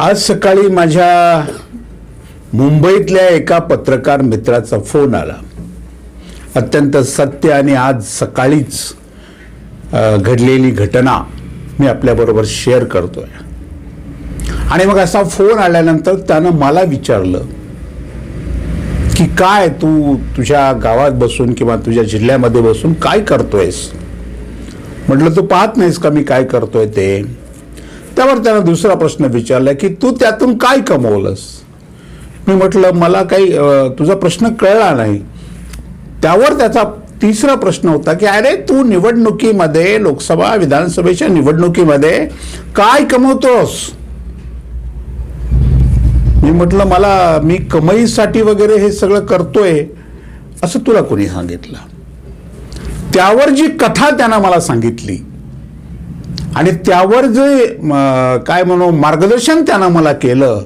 आज सकाळी माझ्या मुंबईतल्या एका पत्रकार मित्राचा फोन आला. अत्यंत सत्य आणि आज सकाळीच घडलेली घटना मी आपल्याबरोबर शेअर करतोय. आणि मग असा फोन आल्यानंतर त्यानं मला विचारलं की काय तू तुझ्या गावात बसून किंवा तुझ्या जिल्ह्यामध्ये बसून काय करतोयस? म्हटलं तू पाहत नाहीस का मी काय करतोय ते? त्यावर त्यानं दुसरा प्रश्न विचारला की तू त्यातून काय कमवलंस? मी म्हटलं मला काही तुझा प्रश्न कळला नाही. त्यावर त्याचा तिसरा प्रश्न होता की अरे तू निवडणुकीमध्ये लोकसभा विधानसभेच्या निवडणुकीमध्ये काय कमवतोस? मी म्हटलं मला मी कमाईसाठी वगैरे हे सगळं करतोय. असं तुला कोणी सांगितलं? त्यावर जी कथा त्यानं मला सांगितली आणि त्यावर जे काय म्हणू मार्गदर्शन त्यानं मला केलं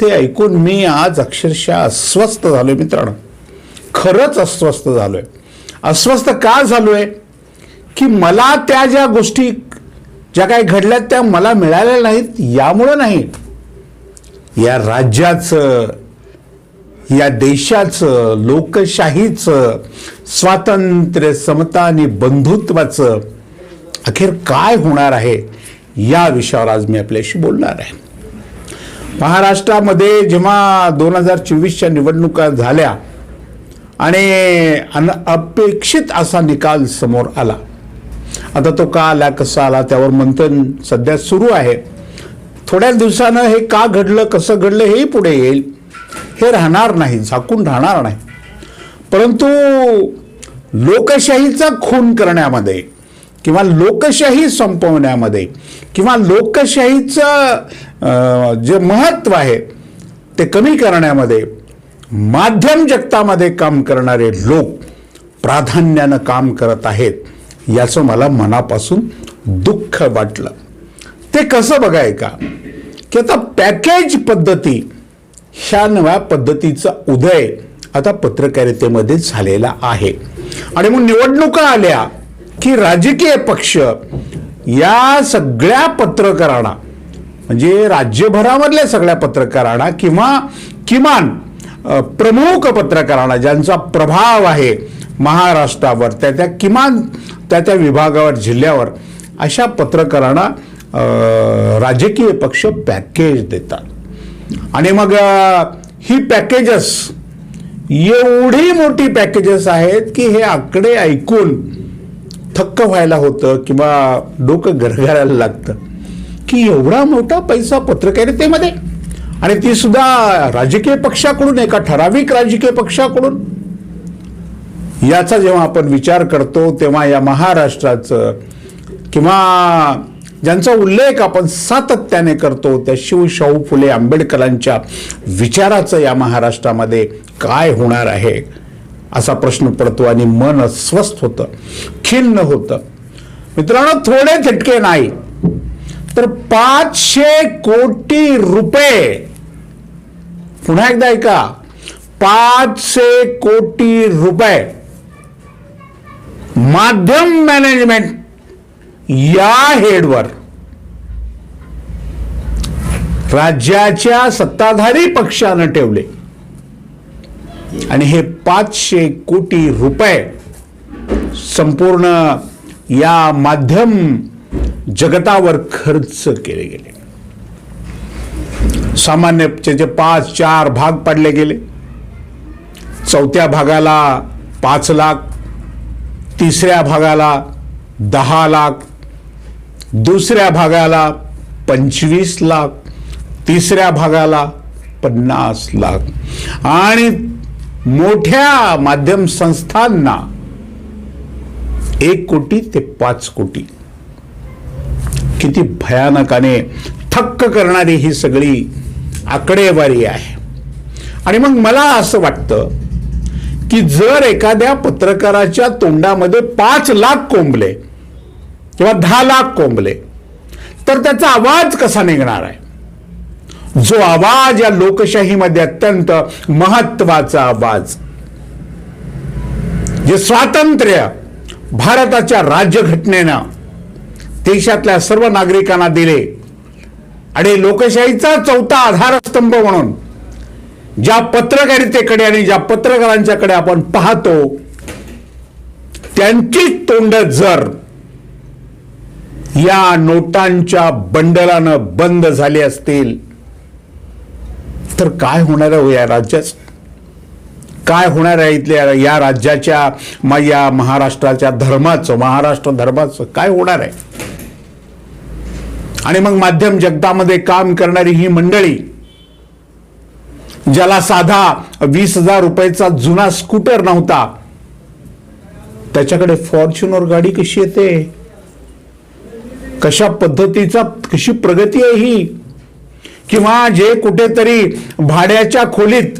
ते ऐकून मी आज अक्षरशः अस्वस्थ झालो आहे मित्रांनो. खरंच अस्वस्थ झालो आहे अस्वस्थ का झालो आहे की मला त्या ज्या गोष्टी ज्या काही घडल्यात त्या मला मिळाल्या नाहीत यामुळं नाही. या राज्याचं या देशाचं लोकशाहीचं स्वातंत्र्य समता आणि बंधुत्वाचं अखेर काय होणार आहे या विषयावर आज मी आपल्याशी बोलणार आहे. महाराष्ट्रामध्ये जेव्हा दोन हजार चोवीसच्या निवडणुका झाल्या आणि अनअपेक्षित असा निकाल समोर आला आता तो का आला कसा आला त्यावर मंथन सध्या सुरू आहे. थोड्या दिवसानं हे का घडलं कसं घडलं हेही पुढे येईल. हे राहणार नाही झाकून राहणार नाही. परंतु लोकशाहीचा खून करण्यामध्ये किंवा लोकशाही संपवण्यामध्ये किंवा लोकशाहीचं जे महत्त्व आहे ते कमी करण्यामध्ये माध्यम जगतामध्ये काम करणारे लोक प्राधान्यानं काम करत आहेत याचं मला मनापासून दुःख वाटलं. ते कसं बघाय का की आता पॅकेज पद्धती ह्या नव्या पद्धतीचा उदय आता पत्रकारितेमध्ये झालेला आहे. आणि मग निवडणुका आल्या की राजकीय पक्ष या सगळ्या पत्रकारांना म्हणजे राज्यभरामधल्या सगळ्या पत्रकारांना किंवा किमान प्रमुख पत्रकारांना ज्यांचा प्रभाव आहे महाराष्ट्रावर त्या त्या किमान त्या त्या विभागावर जिल्ह्यावर अशा पत्रकारांना राजकीय पक्ष पॅकेज देतात. आणि मग ही पॅकेजेस एवढी मोठी पॅकेजेस आहेत की हे आकडे ऐकून थक्क व्हायला होतं किंवा डोकं गरगरायला लागतं की एवढा मोठा पैसा पत्रकारितेमध्ये? आणि ती सुद्धा राजकीय पक्षाकडून एका ठराविक राजकीय पक्षाकडून? याचा जेव्हा आपण विचार करतो तेव्हा या महाराष्ट्राचं किंवा ज्यांचा उल्लेख आपण सातत्याने करतो त्या शिवशाहू फुले आंबेडकरांच्या विचाराचं या महाराष्ट्रामध्ये काय होणार आहे? असा प्रश्न पडतो आणि मन अस्वस्थ होतं. खिन्न होतं. मित्रांनो थोडे झटके नाही. तर पाचशे कोटी रुपये. पुन्हा एकदा ऐका. पाचशे कोटी रुपये. माध्यम मॅनेजमेंट या हेडवर राज्याच्या सत्ताधारी पक्षानं ठेवले. आणि हे पाचशे कोटी रुपये संपूर्ण या माध्यम जगतावर खर्च केले गेले. सामान्य त्याचे पाच चार भाग पाडले गेले. चौथ्या भागाला पाच लाख तिसऱ्या भागाला दहा लाख दुसऱ्या भागाला पंचवीस लाख तिसऱ्या भागाला पन्नास लाख. आणि मोठ्या माध्यम संस्थांना एक कोटी ते पाच कोटी. किती भयानकाने थक्क करणारी ही सगळी आकडेवारी आहे. आणि मग मला असं वाटतं की जर एखाद्या पत्रकाराच्या तोंडामध्ये पाच लाख कोंबले किंवा दहा लाख कोंबले तर त्याचा आवाज कसा निघणार आहे? जो आवाज या लोकशाहीमध्ये अत्यंत महत्त्वाचा आवाज. जे स्वातंत्र्य भारताच्या राज्यघटनेनं देशातल्या सर्व नागरिकांना दिले. आणि लोकशाहीचा चौथा आधारस्तंभ म्हणून ज्या पत्रकारितेकडे आणि ज्या पत्रकारांच्याकडे आपण पाहतो त्यांची तोंड जर या नोटांच्या बंडलानं बंद झाली असतील तर काय होणार आहे हो या राज्याच काय होणार आहे इथल्या या राज्याच्या मग या महाराष्ट्राच्या धर्माचं महाराष्ट्र धर्माचं? काय होणार आहे? आणि मग माध्यम जगतामध्ये काम करणारी ही मंडळी ज्याला साधा वीस हजार रुपयाचा जुना स्कूटर नव्हता त्याच्याकडे फॉर्च्युनर गाडी कशी येते? कशा पद्धतीचा कशी प्रगती आहे ही? किंवा जे कुठेतरी भाड्याच्या खोलीत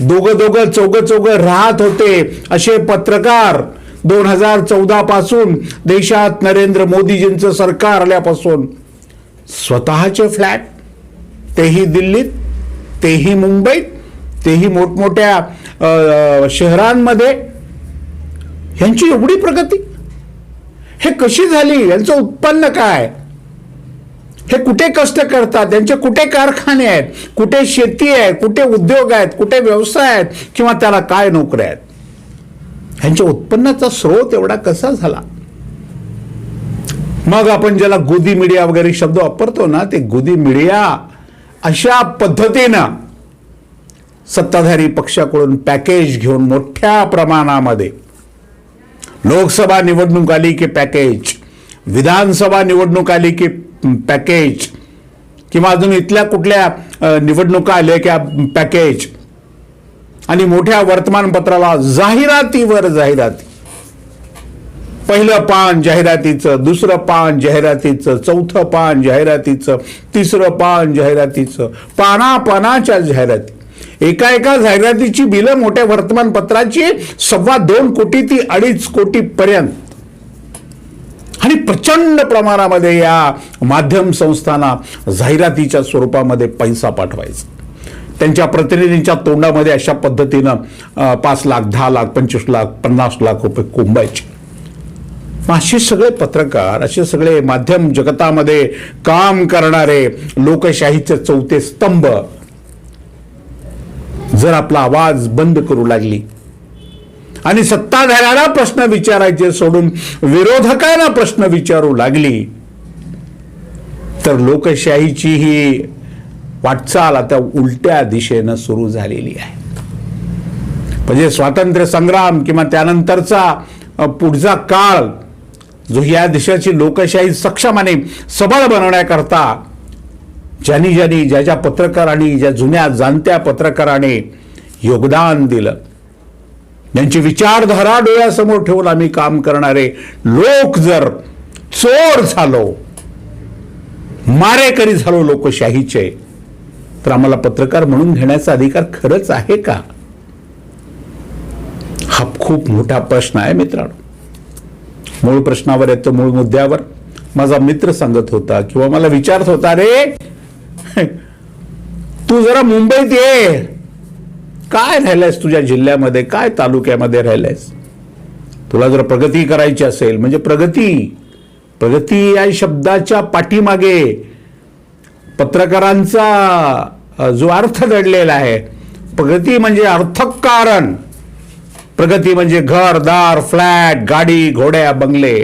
दोघं दोघं चौघं चौघं राहत होते असे पत्रकार दोन हजार चौदा पासून देशात नरेंद्र मोदीजींचं सरकार आल्यापासून स्वतःचे फ्लॅट तेही दिल्लीत तेही मुंबईत तेही मोठमोठ्या शहरांमध्ये यांची एवढी प्रगती? हे कशी झाली? यांचं उत्पन्न काय? हे कुठे कष्ट करतात? त्यांचे कुठे कारखाने आहेत? कुठे शेती आहे कुठे उद्योग आहेत? कुठे व्यवसाय आहेत? किंवा त्याला काय नोकऱ्या आहेत? ह्यांच्या उत्पन्नाचा स्रोत एवढा कसा झाला? मग आपण ज्याला गोदी मीडिया वगैरे शब्द वापरतो ना ते गोदी मीडिया अशा पद्धतीनं सत्ताधारी पक्षाकडून पॅकेज घेऊन मोठ्या प्रमाणामध्ये लोकसभा निवडणूक आली की पॅकेज विधानसभा निवडणूक आली की पॅकेज किंवा अजून इथल्या कुठल्या निवडणुका आल्या की पॅकेज आणि मोठ्या वर्तमानपत्राला जाहिरातीवर जाहिराती. पहिलं पान जाहिरातीचं दुसरं पान जाहिरातीचं चौथं पान जाहिरातीचं तिसरं पान जाहिरातीचं पाना पानाच्या जाहिराती. एका एका जाहिरातीची बिलं मोठ्या वर्तमानपत्राची सव्वा दोन कोटी ती अडीच कोटी पर्यंत. आणि प्रचंड प्रमाणामध्ये या माध्यम संस्थांना जाहिरातीच्या स्वरूपामध्ये पैसा पाठवायचा. त्यांच्या प्रतिनिधींच्या तोंडामध्ये अशा पद्धतीनं पाच लाख दहा लाख पंचवीस लाख पन्नास लाख रुपये कोंबायचे असे सगळे पत्रकार असे सगळे माध्यम जगतामध्ये काम करणारे लोकशाहीचे चौथे स्तंभ जर आपला आवाज बंद करू लागली आणि सत्ताधाऱ्याला प्रश्न विचारायचे सोडून विरोधकांना प्रश्न विचारू लागली. तर लोकशाहीची ही वाटचाल आता उलट्या दिशेनं सुरू झालेली आहे. म्हणजे स्वातंत्र्य संग्राम किंवा त्यानंतरचा पुढचा काळ जो या देशाची लोकशाही सक्षम आणि सबळ बनवण्याकरता ज्यांनी ज्यांनी ज्या ज्या पत्रकारांनी ज्या जुन्या जाणत्या पत्रकाराने योगदान दिलं ज्यांची विचारधारा डोळ्यासमोर ठेवून आम्ही काम करणारे लोक जर चोर झालो मारेकरी झालो लोकशाहीचे तर आम्हाला पत्रकार म्हणून घेण्याचा अधिकार खरंच आहे का? हा खूप मोठा प्रश्न आहे मित्रांनो. मूळ प्रश्नावर येतो मूळ मुद्द्यावर. माझा मित्र सांगत होता किंवा मला विचारत होता रे तू जरा मुंबईत ये. काय राहिलायस तुझ्या जिल्ह्यामध्ये? काय तालुक्यामध्ये राहिलायस? तुला जर प्रगती करायची असेल म्हणजे प्रगती प्रगती या शब्दाच्या पाठीमागे पत्रकारांचा जो अर्थ दडलेला आहे प्रगती म्हणजे अर्थक कारण. प्रगती म्हणजे घर दार फ्लॅट गाडी घोड्या बंगले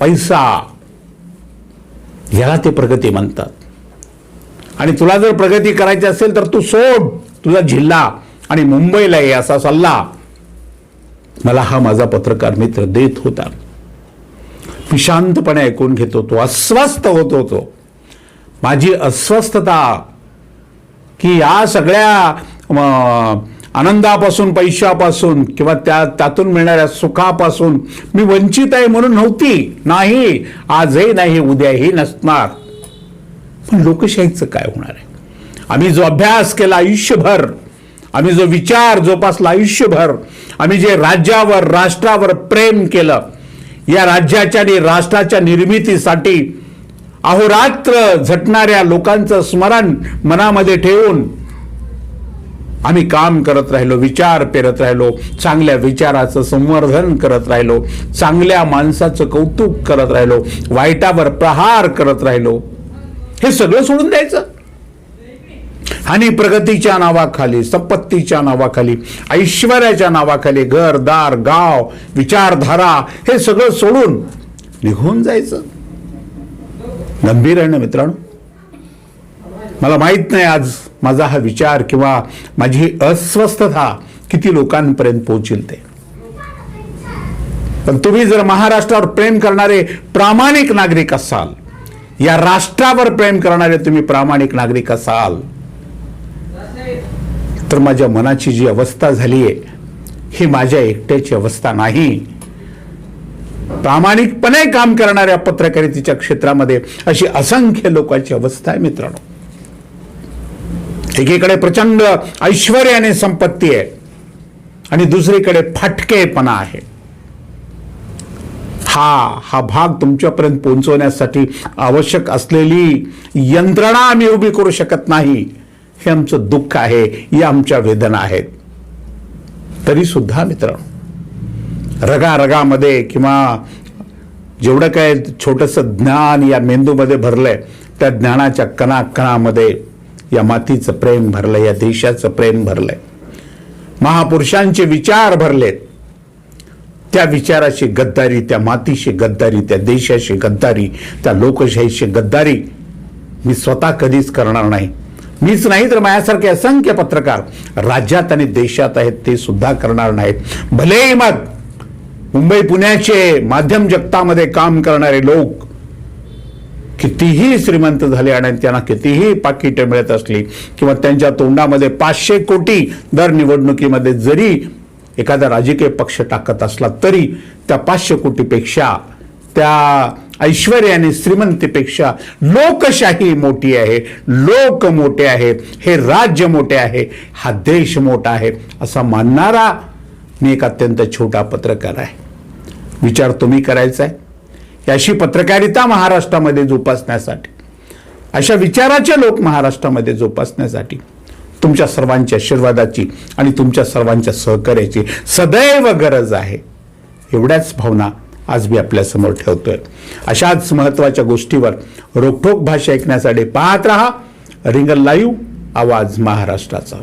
पैसा. याला ते प्रगती म्हणतात. आणि तुला जर प्रगती करायची असेल तर तू सोड तुझा जिल्हा. आणि मुंबईला ये असा सल्ला. मला हा माझा पत्रकार मित्र देत होता. मी शांतपणे ऐकून घेत होतो अस्वस्थ होत होतो. माझी अस्वस्थता की या सगळ्या आनंदापासून पैशापासून किंवा त्या त्यातून मिळणाऱ्या सुखापासून मी वंचित आहे म्हणून नव्हती. नाही आजही नाही उद्याही नसणार. पण लोकशाहीचं काय होणार आहे? आम्ही जो अभ्यास केला आयुष्यभर आम्ही जो विचार जोपासला आयुष्यभर आम्ही जे राज्यावर राष्ट्रावर प्रेम केलं या राज्याच्या आणि राष्ट्राच्या निर्मितीसाठी अहोरात्र झटणाऱ्या लोकांचं स्मरण मनामध्ये ठेवून आम्ही काम करत राहिलो विचार पेरत राहिलो चांगल्या विचाराचं संवर्धन करत राहिलो चांगल्या माणसाचं कौतुक करत राहिलो वाईटावर प्रहार करत राहिलो. हे सगळं सोडून द्यायचं. आणि प्रगतीच्या नावाखाली संपत्तीच्या नावाखाली ऐश्वर्याच्या नावाखाली घर दार गाव विचारधारा हे सगळं सोडून निघून जायचं. गंभीर आहे ना मित्रांनो? मला माहीत नाही आज माझा हा विचार किंवा माझी ही अस्वस्थता किती लोकांपर्यंत पोहोचेल ते. पण तुम्ही जर महाराष्ट्रावर प्रेम करणारे प्रामाणिक नागरिक असाल या राष्ट्रावर प्रेम करणारे तुम्ही प्रामाणिक नागरिक असाल तर माझ्या मनाची जी अवस्था झाली आहे ही माझ्या एकट्याची अवस्था नाही. प्रामाणिकपणे काम करणाऱ्या पत्रकारितेच्या क्षेत्रामध्ये अशी असंख्य लोकांची अवस्था आहे मित्रांनो. एकीकडे प्रचंड ऐश्वर्याने आणि संपत्ती आहे आणि दुसरीकडे फाटकेपणा आहे. हा हा भाग तुमच्यापर्यंत पोहोचवण्यासाठी आवश्यक असलेली यंत्रणा आम्ही उभी करू शकत नाही. हे आमचं दुःख आहे या आमच्या वेदना आहेत. तरी सुद्धा मित्रांनो रगारगामध्ये किंवा जेवढं काय छोटंसं ज्ञान या मेंदूमध्ये भरलंय त्या ज्ञानाच्या कणा कणामध्ये या मातीचं प्रेम भरलंय या देशाचं प्रेम भरलंय. महापुरुषांचे विचार भरलेत. त्या विचाराची गद्दारी त्या मातीशी गद्दारी त्या देशाशी गद्दारी त्या लोकशाहीशी गद्दारी मी स्वतः कधीच करणार नाही. मीच नाही तर माझ्यासारखे असंख्य पत्रकार राज्यात आणि देशात आहेत ते सुद्धा करणार नाहीत. भलेही मग मुंबई पुण्याचे माध्यम जगतामध्ये काम करणारे लोक कितीही श्रीमंत झाले आणि त्यांना कितीही पाकिटे मिळत असली किंवा त्यांच्या तोंडामध्ये पाचशे कोटी दर निवडणुकीमध्ये जरी एखादा राजकीय पक्ष टाकत असला तरी त्या पाचशे कोटीपेक्षा त्या ऐश्वर्याने श्रीमंतीपेक्षा लोकशाही मोठी आहे. लोक मोठे आहेत हे राज्य मोठे आहे. हा देश मोठा आहे. असा मानणारा मी एक अत्यंत छोटा पत्रकार आहे. विचार तुम्ही करायचा आहे. अशी पत्रकारिता महाराष्ट्रामध्ये जोपासण्यासाठी अशा विचाराचे लोक महाराष्ट्रामध्ये जोपासण्यासाठी तुमच्या सर्वांच्या आशीर्वादाची आणि तुमच्या सर्वांच्या सहकार्याची सदैव गरज आहे. एवढ्याच भावना आज मी आपल्यासमोर ठेवतोय. अशाच महत्त्वाच्या गोष्टीवर रोखोक भाषा ऐकण्यासाठी पाहत रहा. रिंगल लाईव्ह आवाज महाराष्ट्राचा.